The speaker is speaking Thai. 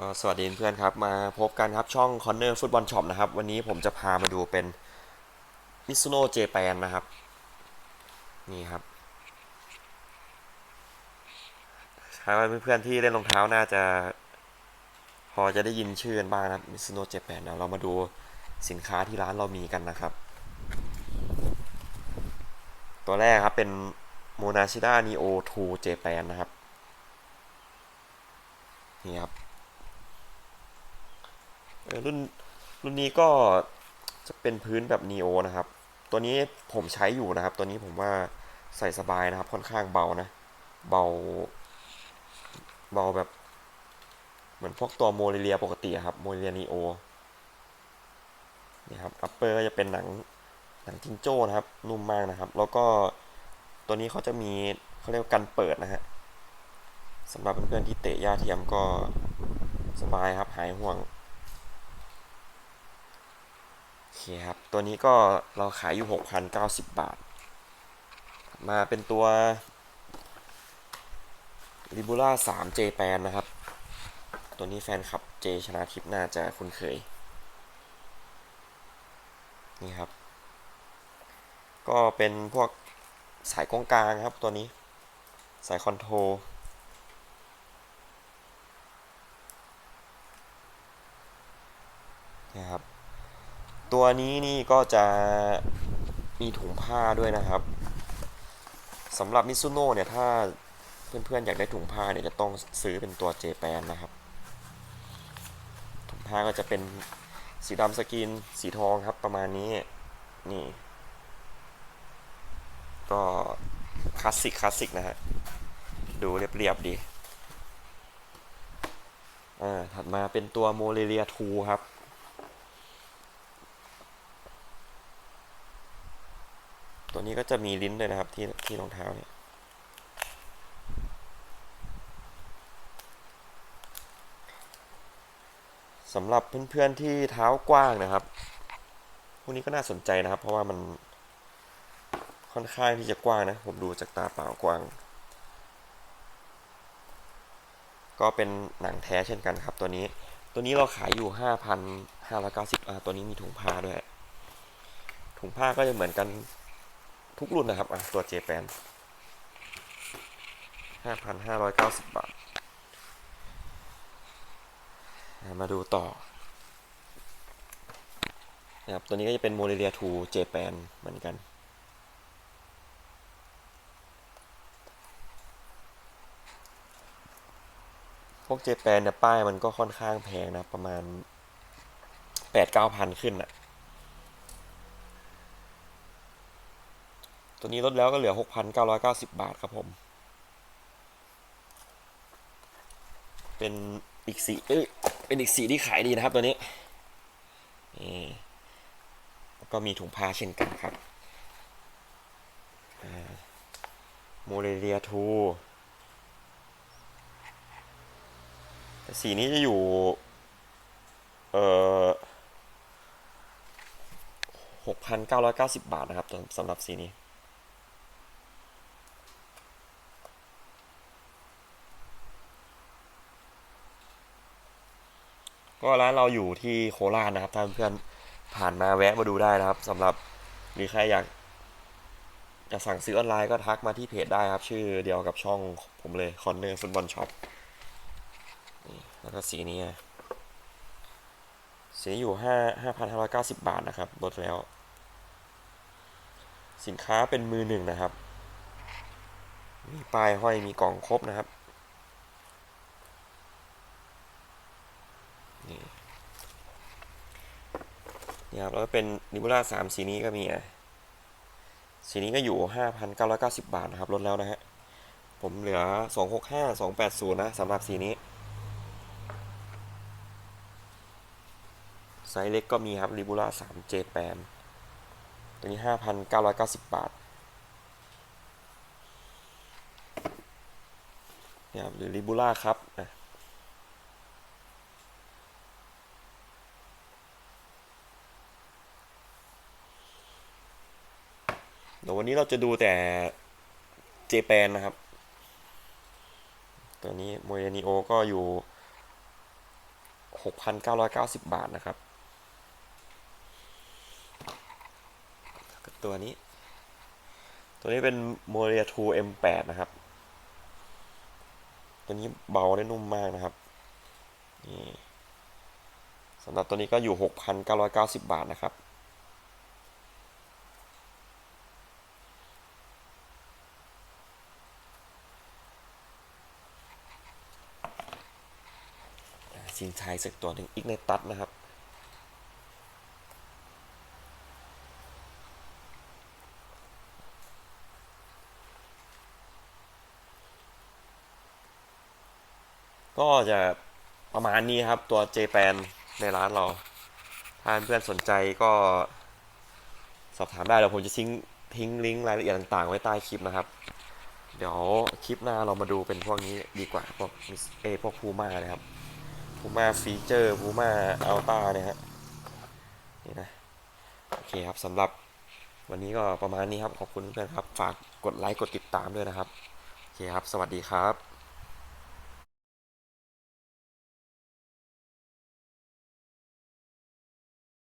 ก็สวัสดีเพื่อนครับ มาพบกันครับช่อง Corner Football Shop นะครับ วันนี้ผมจะพามาดูเป็นมิซุโน่เจแปนนะครับ นี่ครับถ้าเพื่อนๆที่เล่นรองเท้าน่าจะ พอจะได้ยินชื่อกันบ้างนะมิซุโน่เจแปนเรามาดูสินค้าที่ร้านเรามีกันนะครับ ตัวแรกครับเป็นโมนาชิด a นีโอทูเจแปนนะครับ นี่ครับ รุ่นรุ่นนี้ก็จะเป็นพื้นแบบนีโอนะครับ ตัวนี้ผมใช้อยู่นะครับ ตัวนี้ผมว่าใส่สบายนะครับ ค่อนข้างเบานะ เบา เบาแบบ เหมือนพวกตัวโมเรเลียปกติครับ โมเรเลียนีโอนี่ครับอัปเปอร์ก็จะเป็นหนังหนังจิงโจ้นะครับ นุ่มมากนะครับ แล้วก็ตัวนี้เขาจะมีเขาเรียกว่ากันเปิดนะฮะสำหรับเพื่อนๆที่เตะหญ้าเทียมก็สบายครับ หายห่วง โอ เคครับ ตัวนี้ก็เราขายอยู่ 6,090 บาท มาเป็นตัว r i b u l a 3 J แปนนะครับ ตัวนี้แฟนคลับ J ชนะทิพน่าจะคุ้นเคย นี่ครับ ก็เป็นพวกสายกองกลางครับตัวนี้ สายคอนโทรลนะครับ ตัวนี้นี่ก็จะมีถุงผ้าด้วยนะครับสำหรับมิซุโน่เนี่ยถ้าเพื่อนๆอยากได้ถุงผ้าเนี่ยจะต้องซื้อเป็นตัวเจแปนนะครับ ถุงผ้าก็จะเป็นสีดำสกรีนสีทองครับประมาณนี้นี่ ก็คลาสสิกคลาสสิกนะฮะดูเรียบๆดีอ่าถัดมาเป็นตัวโมเรเลียทูครับ ตัวนี้ก็จะมีลิ้นด้วยนะครับที่ที่รองเท้าเนี่ยสำหรับเพื่อนๆที่เท้ากว้างนะครับ พวกนี้ก็น่าสนใจนะครับ เพราะว่ามันค่อนข้างที่จะกว้างนะ ผมดูจากตาเปล่ากว้าง ก็เป็นหนังแท้เช่นกันครับ ตัวนี้ ตัวนี้เราขายอยู่ 5,590อ่าตัวนี้มีถุงผ้าด้วย ถุงผ้าก็จะเหมือนกัน ทุกรุ่นนะครับตัวเจแปนห้าพันห้าร้อยเก้าสิบบาท มาดูต่อนะครับตัวนี้ก็จะเป็นโมเดเลียทูเจแปนเหมือนกัน พวกเจแปนเนี่ยป้ายมันก็ค่อนข้างแพงนะ ประมาณแปดเก้าพันขึ้นอะ ตัวนี้ลดแล้วก็เหลือ 6,990 บาทครับผม เป็นอีกสีเอ้ยเป็นอีกสีที่ขายดีนะครับตัวนี้นี่ก็มีถุงผ้าเช่นกันครับโมเรเลียทูสีนี้จะอยู่ เอ่อ6,990 บาทนะครับสำหรับสีนี้ ก็ร้านเราอยู่ที่โคราชนะครับถ้านเพื่อนผ่านมาแวะมาดูได้นะครับสำหรับหรือใครอยากจะสั่งซื้อออนไลน์ก็ทักมาที่เพจได้ครับ ชื่อเดียวกับช่องผมเลยคอนเนอร์ฟุตบอลช็อปแล้วก็สีนี้สีอยู่ห้าห้าพันห้าร้อยเก้าสิบบาทนะครับลดแล้ว สินค้าเป็นมือหนึ่งนะครับ มีป้ายห้อยมีกล่องครบนะครับ นี่ครับแล้วก็เป็นนิบูล่าสามสีนี้ก็มีอะสีนี้ก็อยู่ห้าพันเก้าร้อยเก้าสิบบาทนะครับลดแล้วนะฮะ ผมเหลือสองหกห้าสองแปดศูนย์นะสำหรับสีนี้ ไซส์เล็กก็มีครับริบูล่าสามเจแปนตัวนี้ห้าพันเก้าร้อยเก้าสิบบาทนี่ยครับหรือริบูล่าครับอะ ดี๋ยววันนี้เราจะดูแต่เจแปนนะครับ ตัวนี้โมเรนิโอก็อยู่ 6,990 บาทนะครับ ตัวนี้ ตัวนี้เป็น m o r i a 2 M8 นะครับ ตัวนี้เบาและนุ่มมากนะครับ นี่สำหรับตัวนี้ก็อยู่ 6,990 บาทนะครับ สินชายสักตัวหนึ่งอีกในตัดนะครับ ก็จะประมาณนี้ครับตัวเจแปนในร้านเรา ถ้าเพื่อนสนใจก็สอบถามได้เดี๋ยวผมจะทิ้งทิ้งลิงก์รายละเอียดต่างๆ ไว้ใต้คลิปนะครับ เดี๋ยวคลิปหน้าเรามาดูเป็นพวกนี้ดีกว่าพวกเอพวกพูม่านะครับ พูม่าฟีเจอร์พูม่าอัลต้าเนี่ยฮะนี่นะโอเคครับสำหรับวันนี้ก็ประมาณนี้ครับ ขอบคุณเพื่อนครับ ฝากกดไลค์กดติดตามด้วยนะครับ โอเคครับ สวัสดีครับ